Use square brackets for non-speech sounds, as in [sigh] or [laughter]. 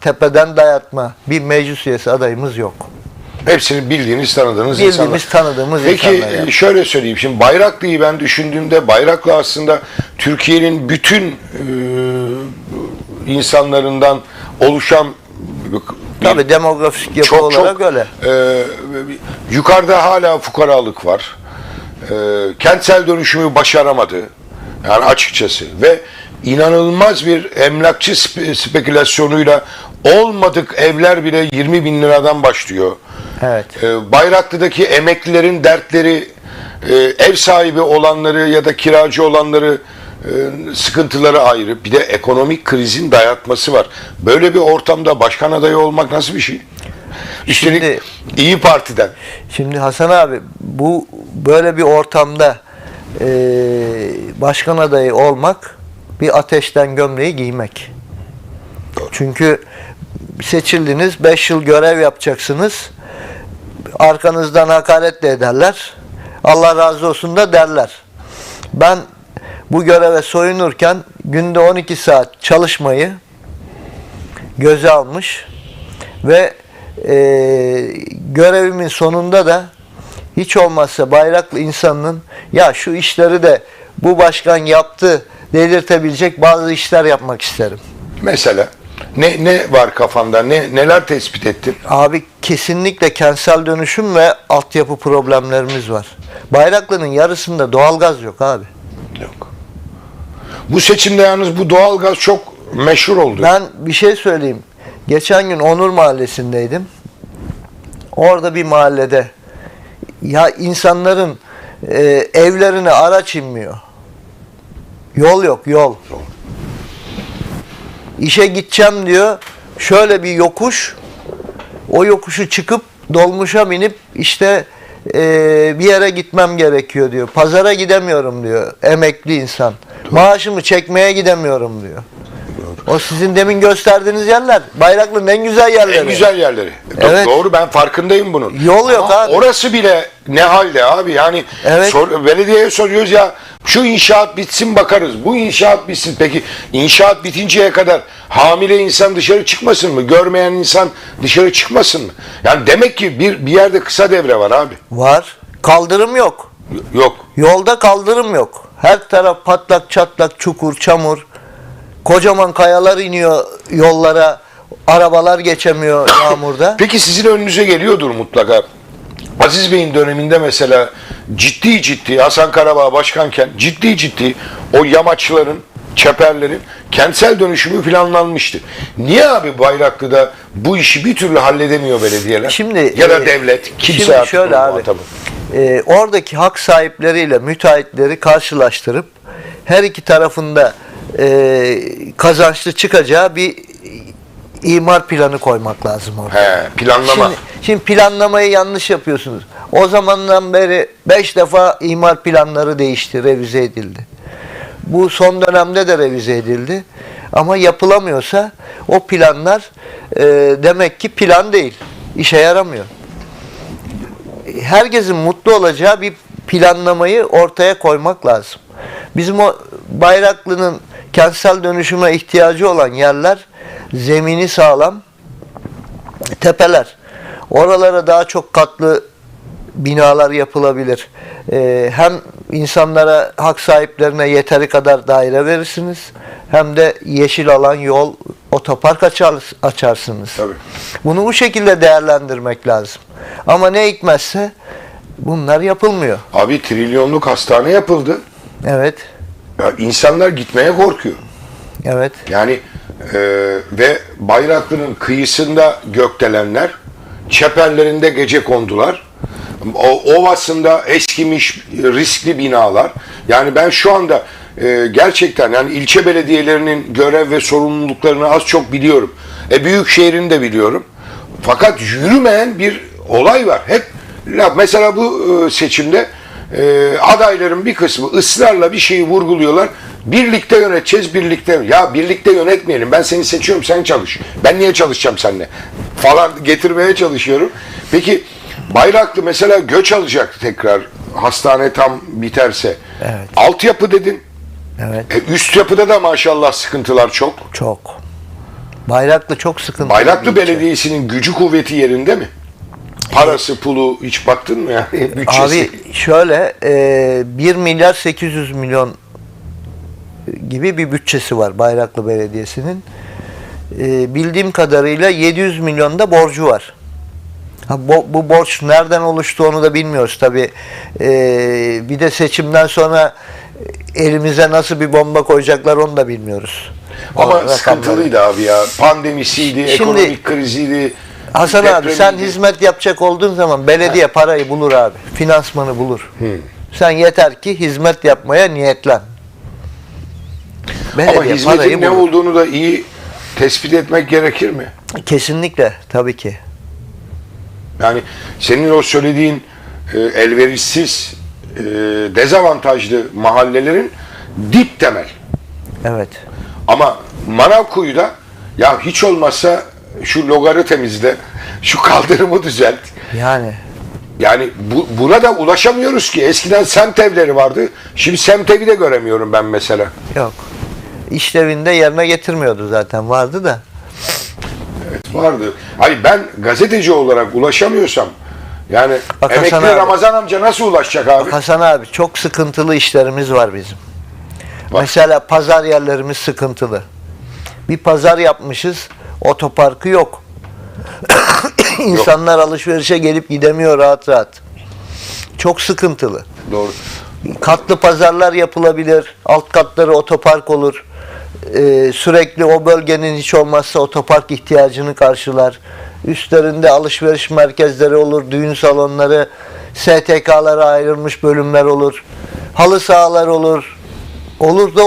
tepeden dayatma bir meclis üyesi adayımız yok. Hepsini bildiğiniz, tanıdığınız Bildiğimiz, insanlar. tanıdığımız Peki insanlar yani. e, şöyle söyleyeyim. Şimdi Bayraklı'yı ben düşündüğümde Bayraklı aslında Türkiye'nin bütün e, insanlarından oluşan bir- Tabii demografik yapı çok olarak çok öyle. e, yukarıda hala fukaralık var. E, kentsel dönüşümü başaramadı. Yani açıkçası ve inanılmaz bir emlakçı spe- spekülasyonuyla olmadık evler bile 20 bin liradan başlıyor. Evet. E, Bayraklı'daki emeklilerin dertleri e, ev sahibi olanları ya da kiracı olanları e, sıkıntıları ayrı. Bir de ekonomik krizin dayatması var. Böyle bir ortamda başkan adayı olmak nasıl bir şey? Üstelik Şimdi- İyi Parti'den. Şimdi Hasan abi bu böyle bir ortamda e, başkan adayı olmak bir ateşten gömleği giymek. Çünkü seçildiniz 5 yıl görev yapacaksınız. Arkanızdan hakaret de ederler. Allah razı olsun da derler. Ben bu göreve soyunurken günde 12 saat çalışmayı göze almış ve e, görevimin sonunda da hiç olmazsa bayraklı insanın ya şu işleri de bu başkan yaptı dedirtebilecek bazı işler yapmak isterim. Mesela ne ne var kafanda? Ne neler tespit ettin? Abi kesinlikle kentsel dönüşüm ve altyapı problemlerimiz var. Bayraklı'nın yarısında doğalgaz yok abi. Yok. Bu seçimde yalnız bu doğalgaz çok meşhur oldu. Ben bir şey söyleyeyim. Geçen gün Onur Mahallesi'ndeydim. Orada bir mahallede ya insanların e, evlerine araç inmiyor. Yol yok, yol. İşe gideceğim diyor. Şöyle bir yokuş. O yokuşu çıkıp dolmuşa binip işte e, bir yere gitmem gerekiyor diyor. Pazara gidemiyorum diyor emekli insan. Maaşımı çekmeye gidemiyorum diyor. O sizin demin gösterdiğiniz yerler Bayraklı'nın en güzel yerleri. En güzel yerleri. Evet. Doğru ben farkındayım bunun. Yol yok Ama abi. Orası bile ne halde abi yani Evet. sor- belediyeye soruyoruz ya şu inşaat bitsin bakarız. Bu inşaat bitsin. Peki inşaat bitinceye kadar hamile insan dışarı çıkmasın mı? Görmeyen insan dışarı çıkmasın mı? Yani demek ki bir bir yerde kısa devre var abi. Var. Kaldırım yok. Yok. Yolda kaldırım yok. Her taraf patlak çatlak çukur çamur. Kocaman kayalar iniyor yollara. Arabalar geçemiyor [coughs] yağmurda. Peki sizin önünüze geliyordur mutlaka. Aziz Bey'in döneminde mesela ciddi ciddi Hasan Karabağ başkanken ciddi ciddi o yamaçların, çeperlerin kentsel dönüşümü planlanmıştı. Niye abi Bayraklı'da bu işi bir türlü halledemiyor belediyeler? Şimdi ya da e, devlet, kimse şimdi şöyle abi. muhatabı. e, oradaki hak sahipleriyle müteahhitleri karşılaştırıp her iki tarafında e, kazançlı çıkacağı bir imar planı koymak lazım orada. He, planlama. Şimdi, şimdi planlamayı yanlış yapıyorsunuz. O zamandan beri 5 defa imar planları değişti, revize edildi. Bu son dönemde de revize edildi. Ama yapılamıyorsa o planlar e, demek ki plan değil. İşe yaramıyor. Herkesin mutlu olacağı bir planlamayı ortaya koymak lazım. Bizim o Bayraklı'nın kentsel dönüşüme ihtiyacı olan yerler zemini sağlam, tepeler. Oralara daha çok katlı binalar yapılabilir. Ee, hem insanlara, hak sahiplerine yeteri kadar daire verirsiniz. Hem de yeşil alan, yol, otopark açar, açarsınız. Tabii. Bunu bu şekilde değerlendirmek lazım. Ama ne hikmetse bunlar yapılmıyor. Abi trilyonluk hastane yapıldı. Evet, Ya insanlar gitmeye korkuyor. evet. Yani e, ve Bayraklı'nın kıyısında gökdelenler, çeperlerinde gece kondular. O, ovasında eskimiş riskli binalar. Yani ben şu anda e, gerçekten yani ilçe belediyelerinin görev ve sorumluluklarını az çok biliyorum. E büyük şehrini de biliyorum. Fakat yürümeyen bir olay var. Hep. Mesela bu e, seçimde e, adayların bir kısmı ısrarla bir şeyi vurguluyorlar. Birlikte yöneteceğiz, birlikte. Ya birlikte yönetmeyelim. Ben seni seçiyorum, sen çalış. Ben niye çalışacağım seninle? Falan getirmeye çalışıyorum. Peki Bayraklı mesela göç alacak tekrar hastane tam biterse. Evet. Altyapı dedin. Evet. E, üst yapıda da maşallah sıkıntılar çok. Çok. Bayraklı çok sıkıntılı. Bayraklı. Belediyesi'nin gücü kuvveti yerinde mi? Parası, pulu hiç baktın mı yani bütçesi? Abi şöyle e, 1 milyar 800 milyon gibi bir bütçesi var Bayraklı Belediyesi'nin. E, bildiğim kadarıyla 700 milyon da borcu var. Ha, bu, bu borç nereden oluştu onu da bilmiyoruz tabi. bir de seçimden sonra elimize nasıl bir bomba koyacaklar onu da bilmiyoruz. O Ama rakamları. sıkıntılıydı abi ya. Pandemisiydi, Şimdi- ekonomik kriziydi. Hasan abi sen depremiydi. hizmet yapacak olduğun zaman belediye parayı bulur abi. Finansmanı bulur. Sen yeter ki hizmet yapmaya niyetlen. Ama Belediye hizmetin parayı ne bulur. olduğunu da iyi tespit etmek gerekir mi? Kesinlikle tabii ki. Yani senin o söylediğin e, elverişsiz, e, dezavantajlı mahallelerin dip temel. Evet. Ama Manavkuyu'da ya hiç olmazsa şu logarı temizle, şu kaldırımı düzelt. Yani Yani bu, buna da ulaşamıyoruz ki. Eskiden semt evleri vardı. Şimdi semt evi de göremiyorum ben mesela. yok. İşlevinde yerine getirmiyordu zaten vardı da. Vardı. Hayır ben gazeteci olarak ulaşamıyorsam yani Bak emekli Hasan abi. Ramazan amca nasıl ulaşacak abi? Hasan abi çok sıkıntılı işlerimiz var bizim. Var. Mesela pazar yerlerimiz sıkıntılı. Bir pazar yapmışız, otoparkı yok. [coughs] İnsanlar alışverişe gelip gidemiyor rahat rahat. Çok sıkıntılı. Doğru. Katlı pazarlar yapılabilir. Alt katları otopark olur. Ee, sürekli o bölgenin hiç olmazsa otopark ihtiyacını karşılar. Üstlerinde alışveriş merkezleri olur, düğün salonları, STK'lara ayrılmış bölümler olur. Halı sahalar olur. Olur da